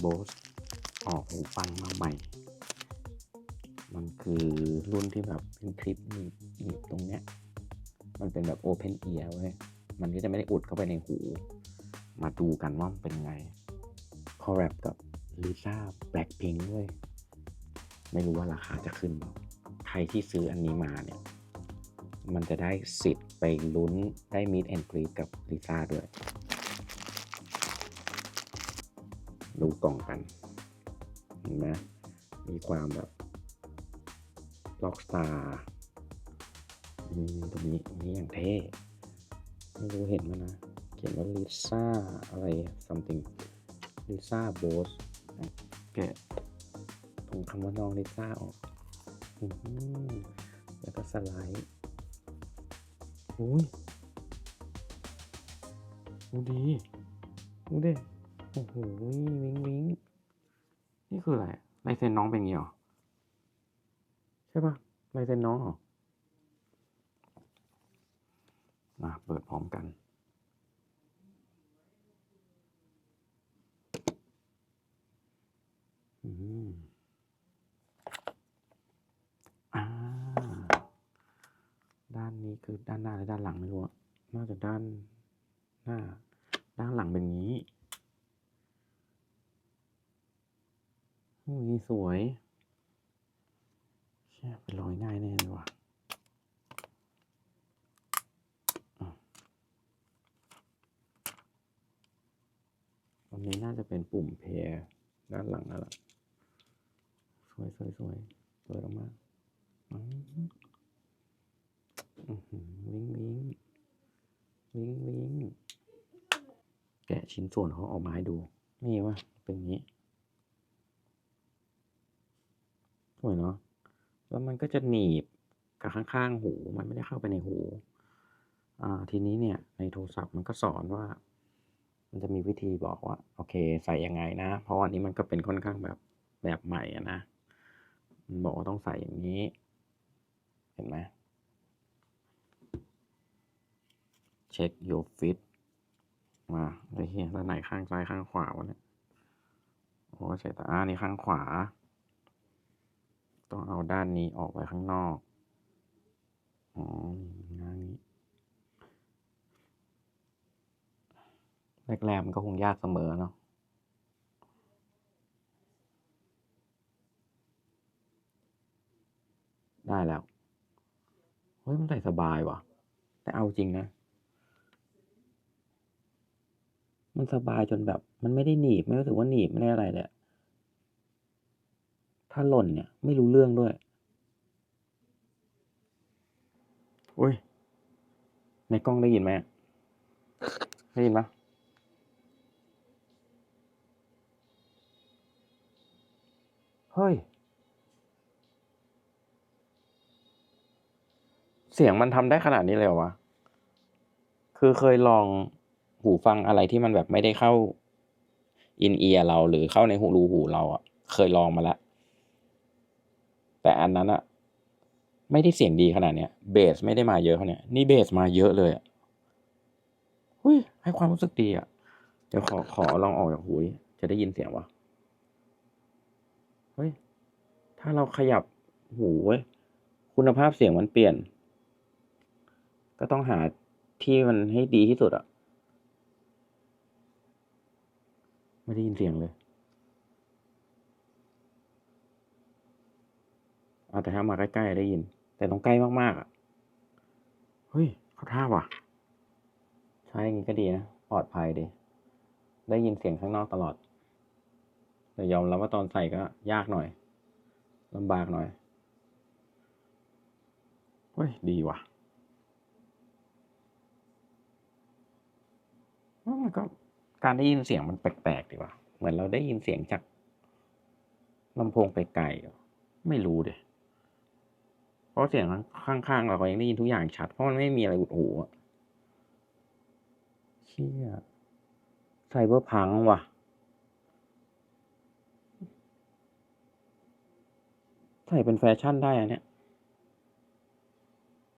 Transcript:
โบสออกหูฟังมาใหม่ มันคือรุ่นที่แบบเป็นคลิปหนีบตรงเนี้ย มันเป็นแบบโอเพนเอียร์เว้ย มันก็จะไม่ได้อุดเข้าไปในหู มาดูกันว่ามันเป็นไง คอแรปกับลิซ่าแบล็ k พิงค์ด้วยไม่รู้ว่าราคาจะขึ้นบ่ใครที่ซื้ออันนี้มาเนี่ย มันจะได้สิทธิ์ไปลุ้นได้มีดแอนกรีดกับลิซ่าด้วย กล่องกัน เห็นไหมมีความแบบล็อกสตาร์มีตรงนี้นี่อย่างเท่ ไม่รู้เห็นไหมนะ เขียนว่าลิซ่าอะไร something ลิซ่าโบสแกะตรงคำว่าน้องลิซ่าออกอแล้วก็สไลด์อุ้ยดูดีดูดิ อ้โหวิงวิงนี่คืออะไรลายเซ็นน้องเป็นย่างงี้หรอ ใช่ปะลายเซ็นน้องหรอมาเปิดพร้อมกัน อืมอ่า ด้านนี้คือด้านหน้าหรือด้านหลังไม่รู้อะน่าจะด้านหน้า ด้านหลังเป็นอย่าง นี้โอ้ยสวยเชี่ยเป็นรอยง่ายแน่เลยว่ะตรงนี้น่าจะเป็นปุ่มเพย์ด้านหลังนั่นแหละสวยสวยสวยสวยมากๆอื้อหืออื้อหือวิงวิงวิงวิงแกะชิ้นส่วนเขาออกมาให้ดู นี่ว่าเป็นอย่างนี้ ยเนาะแล้วมันก็จะหนีบกับข้างๆ หู มันไม่ได้เข้าไปในหู อ่า ทีนี้เนี่ยในโทรศัพท์มันก็สอนว่า มันจะมีวิธีบอกว่า โอเค ใส่ยังไงนะ เพราะวันนี้มันก็เป็นค่อนข้างแบบแบบใหม่อะนะ มันบอกว่าต้องใส่อย่างนี้ เห็นไหมเช็ค your fit มาไอ้เหี้ยแล้วไหนข้างซ้ายข้างขวาวะเนี่ยโอ้ใส่ตาอ่านี่ข้างขวา ต้องเอาด้านนี้ออกไปข้างนอก อ๋อหน้านี้แรกๆมันก็คงยากเสมอเนาะได้แล้ว เฮ้ย มันใส่สบายว่ะ แต่เอาจริงนะ มันสบายจนแบบ มันไม่ได้หนีบ ไม่รู้สึกว่าหนีบ ไม่ได้อะไรเลย ถ้าหล่นเนี่ย ไม่รู้เรื่องด้วย อุ้ย ในกล้องได้ยินไหมได้ยินปะเฮ้ย เสียงมันทำได้ขนาดนี้เลยเหรอวะ คือเคยลองหูฟังอะไรที่มันแบบไม่ได้เข้าอินเอียร์เราหรือเข้าในหูรูหูเราอะเคยลองมาแล้ว แต่อันนั้นอะไม่ได้เสียงดีขนาดเนี้ยเบสไม่ได้มาเยอะเขาเนี่ยนี่เบสมาเยอะเลยอะหุ้ยให้ความรู้สึกดีอะเดี๋ยวขอขอลองออกจากหูจะได้ยินเสียงวะเฮ้ยถ้าเราขยับหูเว้ยคุณภาพเสียงมันเปลี่ยน ก็ต้องหาที่มันให้ดีที่สุดอะไม่ได้ยินเสียงเลย อาแต่ถ้ามาใกล้ๆได้ยิน แต่ต้องใกล้มากๆอะเฮ้ยเขาท่าว่ะ ใช้อย่างงี้ก็ดีนะปลอดภัยดี ได้ยินเสียงข้างนอกตลอด แต่ยอมรับว่าตอนใส่ก็ยากหน่อยลำบากหน่อยเฮ้ยดีว่ะว่ามันก็การได้ยินเสียงมันแปลกๆดีว่ะเหมือนเราได้ยินเสียงจากลำโพงไกลๆอะไม่รู้เดยเพ ราะเสียงข้างๆเราก็ยังได้ยินทุกอย่างชัด เพราะมันไม่มีอะไรอุดหูอะเชี่ยไซเบอร์พังว่ะใส่เป็นแฟชั่นได้อะเนี่ย